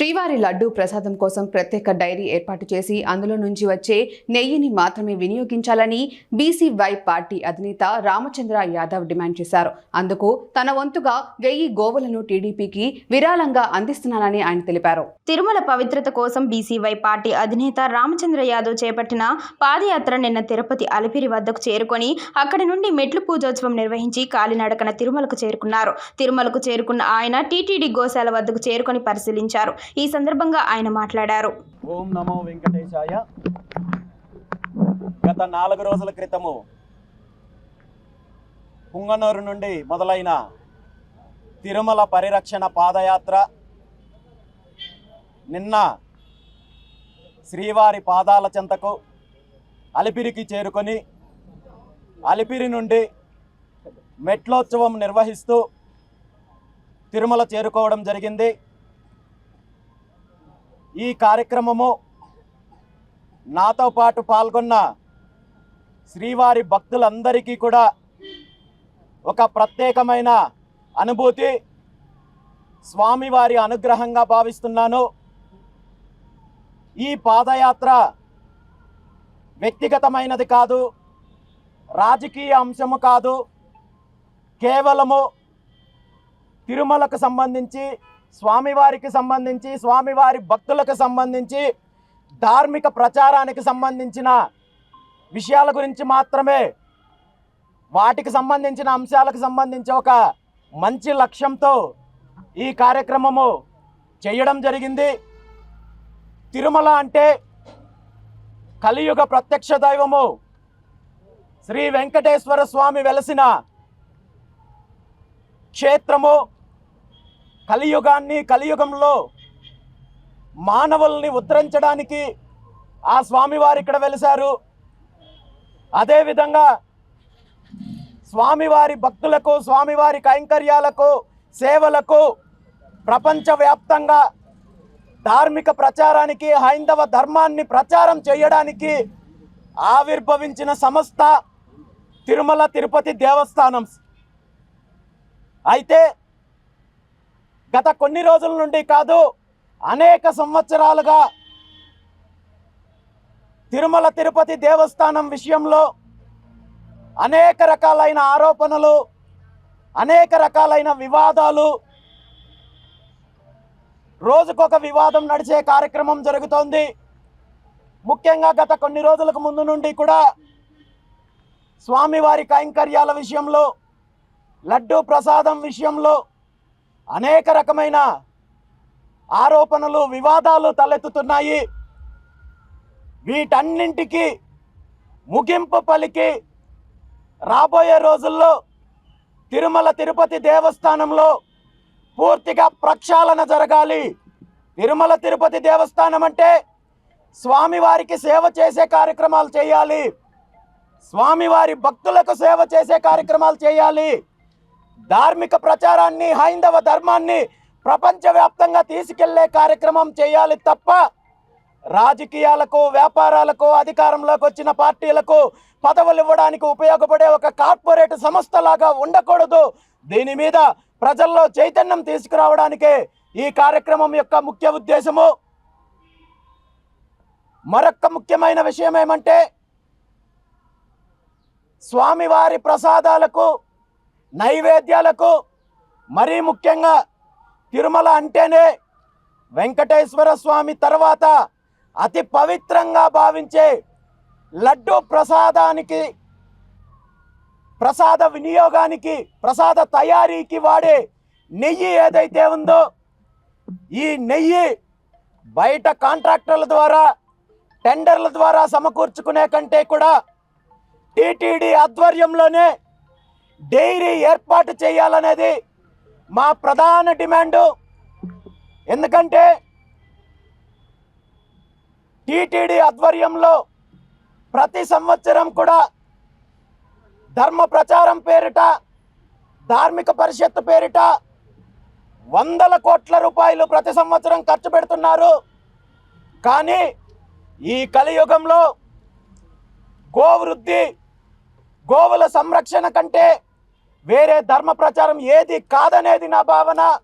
శ్రీవారి లడ్డు ప్రసాదం కోసం ప్రత్యేక డైరీ ఏర్పాటు చేసి అందులో నుంచి వచ్చే నెయ్యిని మాత్రమే వినియోగించాలని బీసీవై పార్టీ అధినేత రామచంద్ర యాదవ్ డిమాండ్ చేశారు. అందుకు తన వంతుగా వెయ్యి గోవులను టీడీపీకి విరాళంగా అందిస్తున్నానని ఆయన తెలిపారు. తిరుమల పవిత్రత కోసం బీసీవై పార్టీ అధినేత రామచంద్ర యాదవ్ చేపట్టిన పాదయాత్ర నిన్న తిరుపతి అలిపిరి వద్దకు చేరుకొని అక్కడి నుండి మెట్లు పూజోత్సవం నిర్వహించి కాలినడకన తిరుమలకు చేరుకున్నారు. తిరుమలకు చేరుకున్న ఆయన టీటీడీ గోశాల వద్దకు చేరుకొని పరిశీలించారు. ఈ సందర్భంగా ఆయన మాట్లాడారు. ఓం నమో వెంకటేశాయ. గత నాలుగు రోజుల క్రితము పుంగనూరు నుండి మొదలైన తిరుమల పరిరక్షణ పాదయాత్ర నిన్న శ్రీవారి పాదాల చెంతకు అలిపిరికి చేరుకొని అలిపిరి నుండి మెట్లోత్సవం నిర్వహిస్తూ తిరుమల చేరుకోవడం జరిగింది. ఈ కార్యక్రమము నాతో పాటు పాల్గొన్న శ్రీవారి భక్తులందరికీ కూడా ఒక ప్రత్యేకమైన అనుభూతి. స్వామివారి అనుగ్రహంగా భావిస్తున్నాను. ఈ పాదయాత్ర వ్యక్తిగతమైనది కాదు రాజకీయ అంశము కాదు కేవలము తిరుమలకు సంబంధించి స్వామివారికి సంబంధించి స్వామివారి భక్తులకు సంబంధించి ధార్మిక ప్రచారానికి సంబంధించిన విషయాల గురించి మాత్రమే వాటికి సంబంధించిన అంశాలకు సంబంధించి ఒక మంచి లక్ష్యంతో ఈ కార్యక్రమము చేయడం జరిగింది. తిరుమల అంటే కలియుగ ప్రత్యక్ష దైవము శ్రీ వెంకటేశ్వర స్వామి వెలసిన క్షేత్రము. కలియుగాన్ని కలియుగంలో మానవుల్ని ఉద్ధరించడానికి ఆ స్వామివారు ఇక్కడ వెలిశారు. అదేవిధంగా స్వామివారి భక్తులకు స్వామివారి కైంకర్యాలకు సేవలకు ప్రపంచవ్యాప్తంగా ధార్మిక ప్రచారానికి హైందవ ధర్మాన్ని ప్రచారం చేయడానికి ఆవిర్భవించిన సంస్థ తిరుమల తిరుపతి దేవస్థానం. అయితే గత కొన్ని రోజుల నుండి కాదు అనేక సంవత్సరాలుగా తిరుమల తిరుపతి దేవస్థానం విషయంలో అనేక రకాలైన ఆరోపణలు అనేక రకాలైన వివాదాలు రోజుకొక వివాదం నడిచే కార్యక్రమం జరుగుతోంది. ముఖ్యంగా గత కొన్ని రోజులకు ముందు నుండి కూడా స్వామివారి కైంకర్యాల విషయంలో లడ్డూ ప్రసాదం విషయంలో అనేక రకమైన ఆరోపణలు వివాదాలు తలెత్తుతున్నాయి. వీటన్నింటికి ముగింపు పలికి రాబోయే రోజుల్లో తిరుమల తిరుపతి దేవస్థానంలో పూర్తిగా ప్రక్షాళన జరగాలి. తిరుమల తిరుపతి దేవస్థానం అంటే స్వామివారికి సేవ చేసే కార్యక్రమాలు చేయాలి. స్వామివారి భక్తులకు సేవ చేసే కార్యక్రమాలు చేయాలి. ధార్మిక ప్రచారాన్ని హైందవ ధర్మాన్ని ప్రపంచవ్యాప్తంగా తీసుకెళ్ళే కార్యక్రమం చేయాలి తప్ప రాజకీయాలకు వ్యాపారాలకు అధికారంలోకి వచ్చిన పార్టీలకు పదవులు ఇవ్వడానికి ఉపయోగపడే ఒక కార్పొరేట్ సంస్థలాగా ఉండకూడదు. దీని మీద ప్రజల్లో చైతన్యం తీసుకురావడానికే ఈ కార్యక్రమం యొక్క ముఖ్య ఉద్దేశము. మరొక ముఖ్యమైన విషయం ఏమంటే స్వామివారి ప్రసాదాలకు నైవేద్యాలకు మరీ ముఖ్యంగా తిరుమల అంటేనే వెంకటేశ్వర స్వామి తర్వాత అతి పవిత్రంగా భావించే లడ్డు ప్రసాదానికి ప్రసాద వినియోగానికి ప్రసాద తయారీకి వాడే నెయ్యి ఏదైతే ఉందో ఈ నెయ్యి బయట కాంట్రాక్టర్ల ద్వారా టెండర్ల ద్వారా సమకూర్చుకునే కంటే కూడా టీటీడీ ఆధ్వర్యంలోనే డైరీ ఏర్పాటు చేయాలనేది మా ప్రధాన డిమాండు. ఎందుకంటే టీటీడీ ఆధ్వర్యంలో ప్రతి సంవత్సరం కూడా ధర్మ ప్రచారం పేరిట ధార్మిక పరిషత్ పేరిట వందల కోట్ల రూపాయలు ప్రతి సంవత్సరం ఖర్చు పెడుతున్నారు. కానీ ఈ కలియుగంలో గోవృద్ధి గోవుల సంరక్షణ కంటే వేరే ధర్మ ప్రచారం ఏది కాదనేది నా భావన.